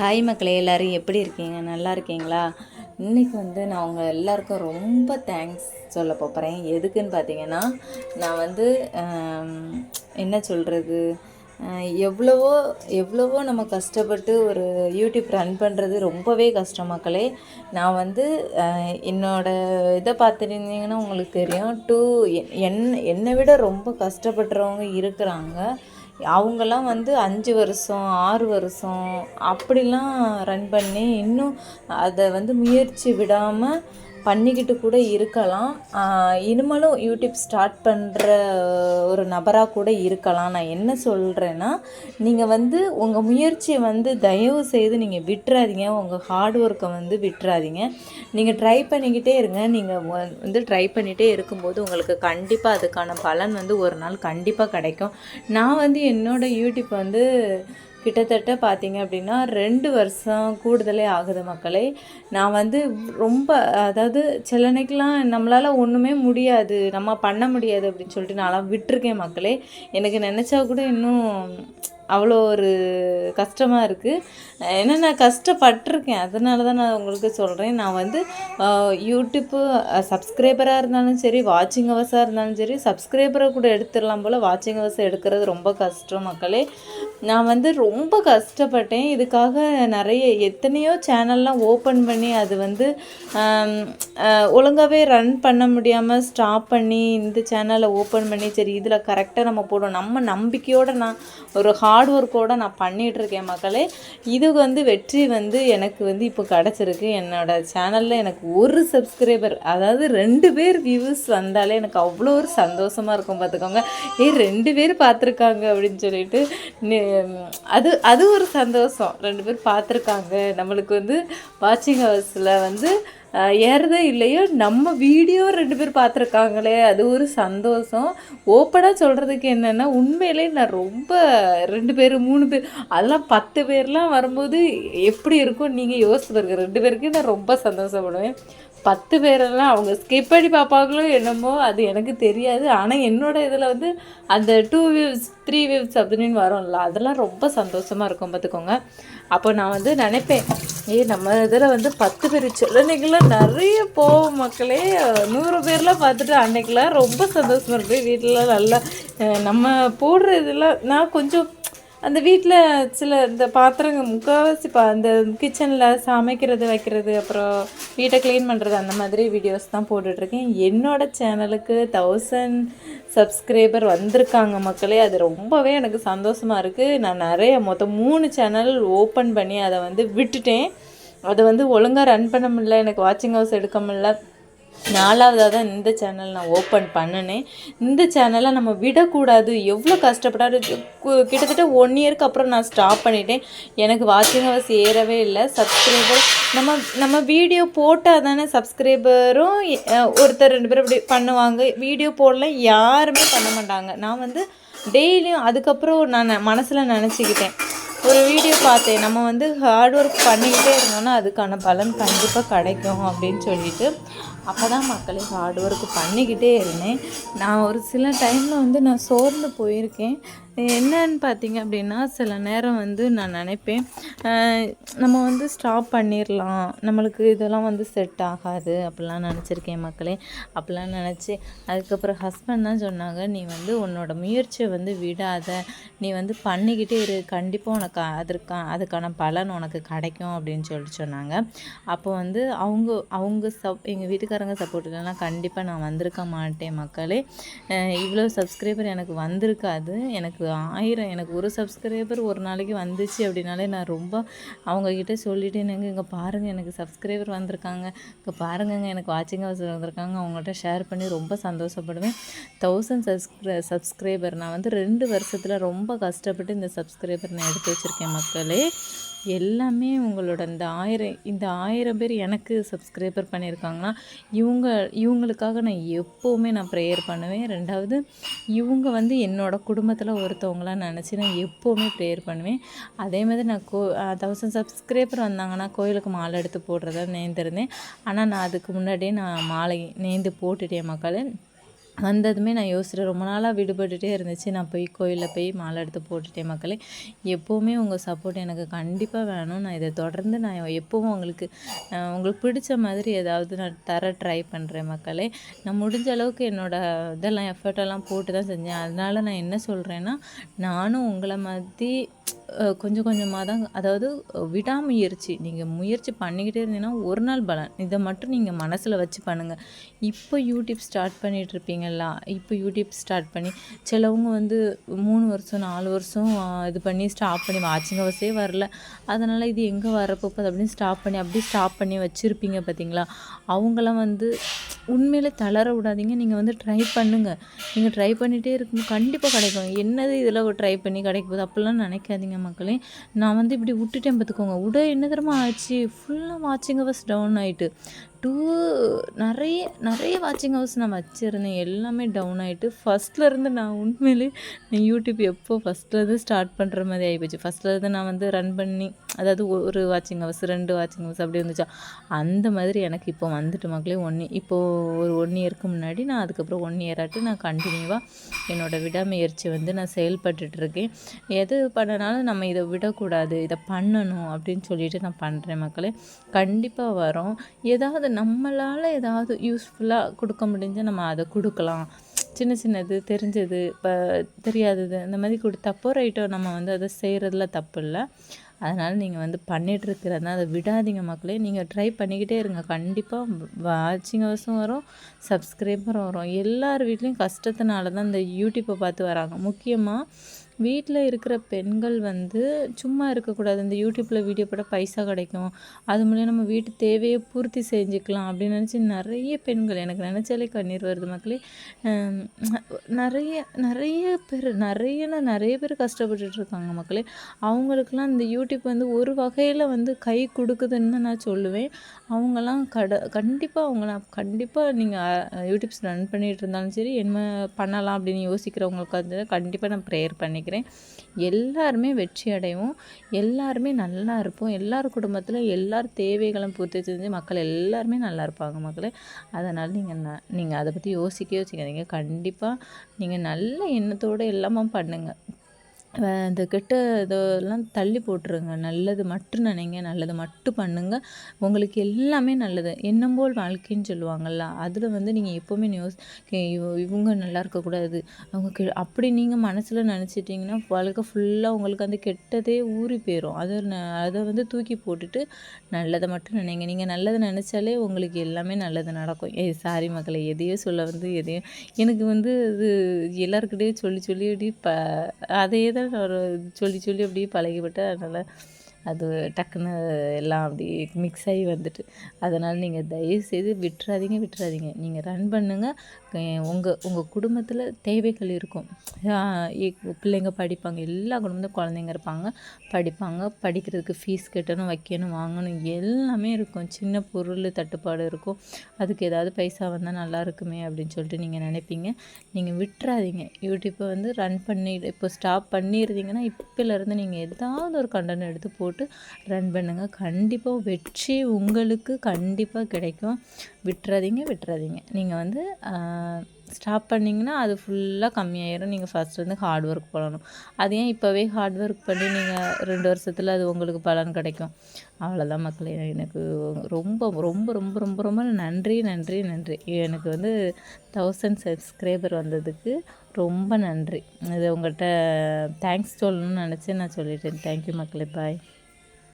Hi மக்களே எல்லோரும் எப்படி இருக்கீங்க? நல்லா இருக்கீங்களா? இன்றைக்கி வந்து நான் உங்கள் எல்லாருக்கும் ரொம்ப தேங்க்ஸ் சொல்ல போகிறேன் எதுக்குன்னு பார்த்தீங்கன்னா நான் வந்து என்ன சொல்கிறது எவ்வளவோ எவ்வளவோ நம்ம கஷ்டப்பட்டு ஒரு யூடியூப் ரன் பண்ணுறது ரொம்பவே கஷ்டம் மக்களே. நான் வந்து என்னோடய இதை பார்த்துருந்தீங்கன்னா உங்களுக்கு தெரியும். டூ என் என்னை விட ரொம்ப கஷ்டப்படுறவங்க இருக்கிறாங்க. அவங்கெல்லாம் வந்து அஞ்சு வருஷம் ஆறு வருஷம் அப்படிலாம் ரன் பண்ணி இன்னும் அதை வந்து முயற்சி விடாமல் பண்ணிக்கிட்டு கூட இருக்கலாம். இனிமேலும் யூடியூப் ஸ்டார்ட் பண்ணுற ஒரு நபராக கூட இருக்கலாம். நான் என்ன சொல்கிறேன்னா நீங்கள் வந்து உங்கள் முயற்சியை வந்து தயவு செய்து நீங்கள் விட்டுறாதீங்க. உங்கள் ஹார்ட் ஒர்க்கை வந்து விட்டுறாதீங்க. நீங்கள் ட்ரை பண்ணிக்கிட்டே இருங்க. நீங்கள் வந்து ட்ரை பண்ணிகிட்டே இருக்கும்போது உங்களுக்கு கண்டிப்பாக அதுக்கான பலன் வந்து ஒரு நாள் கண்டிப்பாக கிடைக்கும். நான் வந்து என்னோட யூடியூப் வந்து கிட்டத்தட்ட பார்த்தீங்க அப்படின்னா ரெண்டு வருஷம் கூடுதலே ஆகுது மக்களே. நான் வந்து ரொம்ப அதாவது சில அன்னைக்கெலாம் நம்மளால் ஒன்றுமே முடியாது நம்ம பண்ண முடியாது அப்படின்னு சொல்லிட்டு நான்லாம் விட்டுருக்கேன் மக்களே. எனக்கு நினச்சா கூட இன்னும் அவ்வளோ ஒரு கஷ்டமாக இருக்குது ஏன்னா நான் கஷ்டப்பட்டிருக்கேன். அதனால தான் நான் உங்களுக்கு சொல்கிறேன் நான் வந்து யூடியூப்பு சப்ஸ்கிரைபராக இருந்தாலும் சரி வாட்சிங் ஹவர்ஸாக இருந்தாலும் சரி சப்ஸ்கிரைபரை கூட எடுத்துடலாம் போல் வாட்சிங் ஹவர்ஸ் எடுக்கிறது ரொம்ப கஷ்டம் மக்களே. நான் வந்து ரொம்ப கஷ்டப்பட்டேன். இதுக்காக நிறைய எத்தனையோ சேனல்லாம் ஓப்பன் பண்ணி அது வந்து ஒழுங்காகவே ரன் பண்ண முடியாமல் ஸ்டாப் பண்ணி இந்த சேனலை ஓப்பன் பண்ணி சரி இதில் கரெக்டாக நம்ம போடுவோம். நம்ம நம்பிக்கையோடு நான் ஒரு ஹார்ட் ஹார்ட் ஒர்க்கோடு நான் பண்ணிகிட்டு இருக்கேன் மக்களே. இது வந்து வெற்றி வந்து எனக்கு வந்து இப்போ கிடச்சிருக்கு. என்னோட சேனலில் எனக்கு ஒரு சப்ஸ்கிரைபர் அதாவது ரெண்டு பேர் வியூஸ் வந்தாலே எனக்கு அவ்வளோ ஒரு சந்தோஷமாக இருக்கும் பார்த்துக்கோங்க ஏ ரெண்டு பேர் பார்த்துருக்காங்க அப்படின்னு சொல்லிட்டு அது அது ஒரு சந்தோஷம். ரெண்டு பேர் பார்த்துருக்காங்க நம்மளுக்கு வந்து வாட்சிங் ஹவர்ஸில் வந்து ஏறதே இல்லையோ நம்ம வீடியோ ரெண்டு பேர் பார்த்துருக்காங்களே அது ஒரு சந்தோஷம். ஓப்பனாக சொல்கிறதுக்கு என்னென்னா உண்மையிலே நான் ரொம்ப ரெண்டு பேர் மூணு பேர் அதெல்லாம் பத்து பேர்லாம் வரும்போது எப்படி இருக்கும் நீங்கள் யோசித்து பாருங்க. ரெண்டு பேருக்கு நான் ரொம்ப சந்தோஷப்படுவேன். பத்து பேரெல்லாம் அவங்க ஸ்கிப் பண்ணி பார்ப்பாங்களோ என்னமோ அது எனக்கு தெரியாது. ஆனால் என்னோட இதில் வந்து அந்த டூ வியூஸ் த்ரீ வியூஸ் அப்படின்னு வரும்ல அதெல்லாம் ரொம்ப சந்தோஷமாக இருக்கும் பார்த்துக்கோங்க அப்போ நான் வந்து நினைப்பேன் ஏய் நம்ம இதில் வந்து பத்து பேர் சிலனைக்கெல்லாம் நிறைய போவோம் மக்களே. நூறு பேர்லாம் பார்த்துட்டு அன்னைக்கெல்லாம் ரொம்ப சந்தோஷமாக இருப்பேன். வீட்டில் நல்லா நம்ம போடுற இதெல்லாம் நான் கொஞ்சம் அந்த வீட்டில் சில இந்த பாத்திரங்க முக்கால்வாசி பா அந்த கிச்சனில் சமைக்கிறது வைக்கிறது அப்புறம் வீட்டை க்ளீன் பண்ணுறது அந்த மாதிரி வீடியோஸ் தான் போட்டுட்ருக்கேன். என்னோடய சேனலுக்கு தௌசண்ட் சப்ஸ்கிரைபர் வந்திருக்காங்க மக்களே. அது ரொம்பவே எனக்கு சந்தோஷமாக இருக்குது நான் நிறைய மொத்தம் மூணு சேனல் ஓப்பன் பண்ணி அதை வந்து விட்டுட்டேன். அதை வந்து ஒழுங்காக ரன் பண்ண முடியல. எனக்கு வாட்சிங் ஹவுஸ் எடுக்க முடியல. நாலாவதாக தான் இந்த சேனல் நான் ஓப்பன் பண்ணினேன் இந்த சேனலை நம்ம விடக்கூடாது. எவ்வளோ கஷ்டப்பட்டாரு கிட்டத்தட்ட ஒன் இயருக்கு அப்புறம் நான் ஸ்டாப் பண்ணிட்டேன். எனக்கு வாட்சிங் ஹவர்ஸ் ஏறவே இல்லை. சப்ஸ்கிரைபர் நம்ம நம்ம வீடியோ போட்டால் தானே சப்ஸ்கிரைபரும் ஒருத்தர் ரெண்டு பேரும் இப்படி பண்ணுவாங்க. வீடியோ போடலாம் யாருமே பண்ண மாட்டாங்க. நான் வந்து டெய்லியும் அதுக்கப்புறம் நான் மனசில் நினச்சிக்கிட்டேன். ஒரு வீடியோ பார்த்தேன். நம்ம வந்து ஹார்ட் ஒர்க் பண்ணிக்கிட்டே இருந்தோம்னா அதுக்கான பலன் கண்டிப்பாக கிடைக்கும் அப்படின்னு சொல்லிட்டு அப்போ தான் மக்களே ஹார்ட் ஒர்க் பண்ணிக்கிட்டே இருந்தேன். நான் ஒரு சில டைமில் வந்து நான் சோர்ந்து போயிருக்கேன். என்னன்னு பார்த்தீங்க அப்படின்னா சில நேரம் வந்து நான் நினைப்பேன் நம்ம வந்து ஸ்டாப் பண்ணிடலாம் நம்மளுக்கு இதெல்லாம் வந்து செட் ஆகாது அப்படிலாம் நினச்சிருக்கேன் மக்களே. அப்படிலாம் நினச்சி அதுக்கப்புறம் ஹஸ்பண்ட் தான் சொன்னாங்க நீ வந்து உன்னோட முயற்சியை வந்து விடாத. நீ வந்து பண்ணிக்கிட்டே இரு. கண்டிப்பாக உனக்கு அதற்கா அதுக்கான பலன் உனக்கு கிடைக்கும் அப்படின்னு சொல்லிட்டு சொன்னாங்க. அப்போ வந்து அவங்க அவங்க சப் எங்கள் வீட்டுக்காரங்க சப்போர்ட் இல்லைன்னா கண்டிப்பாக நான் வந்திருக்க மாட்டேன் மக்களே. இவ்வளோ சப்ஸ்கிரைபர் எனக்கு வந்திருக்காது. எனக்கு ஆயிரம். எனக்கு ஒரு சப்ஸ்கிரைபர் ஒரு நாளைக்கு வந்துச்சு அப்படின்னாலே நான் ரொம்ப அவங்கக்கிட்ட சொல்லிட்டு என்னங்க இங்கே பாருங்கள் எனக்கு சப்ஸ்கிரைபர் வந்திருக்காங்க. இங்கே பாருங்கங்க எனக்கு வாட்சிங் ஹவர்ஸ் வந்திருக்காங்க. அவங்கள்ட்ட ஷேர் பண்ணி ரொம்ப சந்தோஷப்படுவேன். தௌசண்ட் சப்ஸ்கிரை சப்ஸ்கிரைபர் நான் வந்து ரெண்டு வருஷத்தில் ரொம்ப கஷ்டப்பட்டு இந்த சப்ஸ்கிரைபர் நான் எடுத்து வச்சுருக்கேன் மக்களே. எல்லாமே உங்களோட இந்த ஆயிரம் இந்த ஆயிரம் பேர் எனக்கு சப்ஸ்கிரைபர் பண்ணியிருக்காங்கன்னா இவங்க இவங்களுக்காக நான் எப்போவுமே நான் ப்ரேயர் பண்ணுவேன். ரெண்டாவது இவங்க வந்து என்னோட குடும்பத்தில் ஒருத்தவங்களாம் நினச்சி நான் எப்போவுமே ப்ரேயர் பண்ணுவேன். அதே மாதிரி நான் கோ தௌசண்ட் சப்ஸ்கிரைபர் வந்தாங்கன்னா கோயிலுக்கு மாலை எடுத்து போடுறதா நேர்ந்திருந்தேன். ஆனால் நான் அதுக்கு முன்னாடியே நான் மாலை நேர்ந்து போட்டுட்டேன் மக்கள். வந்ததுமே நான் யோசிச்சிட்டேன் ரொம்ப நாளாக விடுபட்டுட்டே இருந்துச்சு. நான் போய் கோயிலில் போய் மாலை எடுத்து போட்டுட்டேன் மக்களே. எப்போவுமே உங்கள் சப்போர்ட் எனக்கு கண்டிப்பாக வேணும். நான் இதை தொடர்ந்து நான் எப்போவும் உங்களுக்கு உங்களுக்கு பிடிச்ச மாதிரி ஏதாவது நான் தர ட்ரை பண்ணுறேன் மக்களே. நான் முடிஞ்ச அளவுக்கு என்னோடய இதெல்லாம் எஃபர்ட்டெல்லாம் போட்டு தான் செஞ்சேன். அதனால நான் என்ன சொல்கிறேன்னா நானும் உங்களை மாதிரி கொஞ்சம் கொஞ்சமாக தான் அதாவது விடாமுயற்சி நீங்கள் முயற்சி. பண்ணிக்கிட்டே இருந்தீங்கன்னா ஒரு நாள் பலன். இதை மட்டும் நீங்கள் மனசில் வச்சு பண்ணுங்கள் இப்போ யூடியூப் ஸ்டார்ட் பண்ணிகிட்டு இருப்பீங்களா இப்போ யூடியூப் ஸ்டார்ட் பண்ணி சிலவங்க வந்து மூணு வருஷம் நாலு வருஷம் இது பண்ணி ஸ்டாப் பண்ணி வாட்சிங் ஹவர்ஸே வரல. அதனால் இது எங்கே வரப்போகுது அப்படின்னு ஸ்டாப் பண்ணி அப்படியே ஸ்டாப் பண்ணி வச்சுருப்பீங்க பார்த்தீங்களா அவங்களாம் வந்து உண்மையிலே தளர விடாதீங்க. நீங்கள் வந்து ட்ரை பண்ணுங்கள் நீங்கள் ட்ரை பண்ணிகிட்டே இருக்கும் கண்டிப்பாக கிடைக்கும். என்னது இதில் ட்ரை பண்ணி கிடைக்க போகுது? அப்படிலாம் நினைக்காதீங்க மக்களே. நான் வந்து இப்படி விட்டுட்டேன் பார்த்துக்கோங்க. உட என்ன தரமா ஆச்சு? ஃபுல்லாக வாட்சிங் ஹவர்ஸ் டவுன் ஆகிட்டு டூ நிறைய நிறைய வாட்சிங் ஹவர்ஸ் நான் வச்சுருந்தேன். எல்லாமே டவுன் ஆகிட்டு ஃபஸ்ட்லேருந்து நான் உண்மையிலே நான் யூடியூப் எப்போ ஃபஸ்ட்லேருந்து ஸ்டார்ட் பண்ணுற மாதிரி ஆகிப்போச்சு ஃபஸ்ட்லேருந்து நான் வந்து ரன் பண்ணி அதாவது ஒரு வாட்சிங் ஹவர்ஸ் ரெண்டு வாட்சிங் ஹவர்ஸ் அப்படி இருந்துச்சா? அந்த மாதிரி எனக்கு இப்போ வந்துட்டு மக்களே ஒன் இப்போது ஒரு ஒன் இயருக்கு முன்னாடி நான் அதுக்கப்புறம் ஒன் இயர் ஆட்டு நான் கண்டினியூவாக என்னோடய விடாமுயற்சி வந்து நான் செயல்பட்டுட்ருக்கேன். எது பண்ணனாலும் நம்ம இதை விடக்கூடாது இதை பண்ணணும் அப்படின்னு சொல்லிட்டு நான் பண்ணுறேன் மக்களே. கண்டிப்பாக வரும். ஏதாவது நம்மளால் ஏதாவது யூஸ்ஃபுல்லாக கொடுக்க முடிஞ்சால் நம்ம அதை கொடுக்கலாம். சின்ன சின்னது தெரிஞ்சது இப்போ தெரியாதது இந்த மாதிரி கொடு தப்போ ரைட்டோ நம்ம வந்து அதை செய்கிறதுல தப்பு இல்லை. அதனால் நீங்கள் வந்து பண்ணிகிட்ருக்கிறதா அதை விடாதீங்க மக்களே. நீங்கள் ட்ரை பண்ணிக்கிட்டே இருங்க. கண்டிப்பாக வாட்சிங் ஹவர்ஸும் வரும் சப்ஸ்கிரைபரும் வரும். எல்லார் வீட்லேயும் கஷ்டத்தினால தான் இந்த யூடியூப்பை பார்த்து வராங்க. முக்கியமாக வீட்டில் இருக்கிற பெண்கள் வந்து சும்மா இருக்கக்கூடாது இந்த யூடியூப்பில் வீடியோ போட பைசா கிடைக்கும். அது மூலியம் நம்ம வீட்டு தேவையை பூர்த்தி செஞ்சுக்கலாம் அப்படின்னு நினச்சி நிறைய பெண்கள் எனக்கு நினச்சாலே கண்ணீர் வருது மக்களே. நிறைய நிறைய பேர் நிறையனா நிறைய பேர் கஷ்டப்பட்டுட்டு இருக்காங்க மக்களே. அவங்களுக்கெல்லாம் இந்த யூடியூப் வந்து ஒரு வகையில் வந்து கை கொடுக்குதுன்னு தான் நான் சொல்லுவேன். அவங்கெல்லாம் கட கண்டிப்பாக அவங்க நான் கண்டிப்பாக நீங்கள் யூடியூப்ஸ் ரன் பண்ணிகிட்டு இருந்தாலும் சரி என்ன பண்ணலாம் அப்படின்னு யோசிக்கிறவங்களுக்கு வந்து கண்டிப்பாக நான் ப்ரேயர் பண்ணிக்கிறேன். எல்லாருமே வெற்றி அடைவோம். எல்லாருமே நல்லா இருப்போம். எல்லார் குடும்பத்தில் எல்லார் தேவைகளும் பூர்த்தி செஞ்சு மக்கள் எல்லாருமே நல்லா இருப்பாங்க மக்களே. அதனால் நீங்கள் ந நீங்கள் அதை பற்றி யோசிக்கவே யோசிக்காதீங்க. கண்டிப்பாக நீங்கள் நல்ல எண்ணத்தோடு எல்லாமே பண்ணுங்கள் இந்த கெட்ட இதெல்லாம் தள்ளி போட்டுருங்க. நல்லது மட்டும் நினைங்க நல்லது மட்டும் பண்ணுங்க. உங்களுக்கு எல்லாமே நல்லது. எண்ணம் போல் வாழ்க்கைன்னு சொல்லுவாங்கள்ல அதில் வந்து நீங்கள் எப்போவுமே நியூஸ் இவங்க நல்லா இருக்கக்கூடாது அவங்க கெ அப்படி நீங்கள் மனசில் நினச்சிட்டிங்கன்னா வாழ்க்கை ஃபுல்லாக உங்களுக்கு அந்த கெட்டதே ஊறி போயிடும் அதை ந- அதை வந்து தூக்கி போட்டுட்டு நல்லதை மட்டும் நினைங்க. நீங்கள் நல்லதை நினச்சாலே உங்களுக்கு எல்லாமே நல்லது நடக்கும். ஏ சாரி மக்களை எதையோ சொல்ல வந்து எதையோ எனக்கு வந்து இது எல்லாருக்கிட்டையும் சொல்லி சொல்லி ப அதே தான் ஒரு சொல்லி சொல்லி அப்படியே பழகிவிட்டேன் அதனால் அது டக்குன்னு எல்லாம் அப்படி மிக்ஸ் ஆகி வந்துட்டு அதனால் நீங்கள் தயவுசெய்து விட்டுறாதீங்க விட்டுறாதீங்க. நீங்கள் ரன் பண்ணுங்கள் உங்கள் உங்கள் குடும்பத்தில் தேவைகள் இருக்கும். பிள்ளைங்க படிப்பாங்க எல்லா குடும்பத்தும் குழந்தைங்க இருப்பாங்க படிப்பாங்க படிக்கிறதுக்கு ஃபீஸ் கட்டணும் வைக்கணும் வாங்கணும் எல்லாமே இருக்கும். சின்ன பொருள் தட்டுப்பாடு இருக்கும். அதுக்கு ஏதாவது பைசா வந்தால் நல்லா இருக்குமே அப்படின்னு சொல்லிட்டு நீங்கள் நினைப்பீங்க. நீங்கள் விட்டுறாதீங்க. யூடியூப்பை வந்து ரன் பண்ணி இப்போ ஸ்டாப் பண்ணிடுறீங்கன்னா இப்போலேருந்து நீங்கள் ஏதாவது ஒரு கண்டென்ட் எடுத்து போட்டு ரன் பண்ணுங்கள் கண்டிப்பாக வெற்றி உங்களுக்கு கண்டிப்பாக கிடைக்கும். விட்டுறாதீங்க விட்டுறாதீங்க. நீங்கள் வந்து ஸ்டாப் பண்ணிங்கன்னா அது ஃபுல்லாக கம்மியாயிரும். நீங்கள் ஃபஸ்ட் வந்து ஹார்ட் ஒர்க் பண்ணணும். அது ஏன் இப்போவே ஹார்ட் ஒர்க் பண்ணி நீங்கள் ரெண்டு வருஷத்தில் அது உங்களுக்கு பலன் கிடைக்கும்? அவ்வளோதான் மக்களே. எனக்கு ரொம்ப ரொம்ப ரொம்ப ரொம்ப ரொம்ப நன்றி நன்றி நன்றி. எனக்கு வந்து தௌசண்ட் சப்ஸ்கிரைபர் வந்ததுக்கு ரொம்ப நன்றி. இது உங்கள்கிட்ட தேங்க்ஸ் சொல்லணும்னு நினச்சி நான் சொல்லிட்டேன். தேங்க்யூ மக்களே. பாய்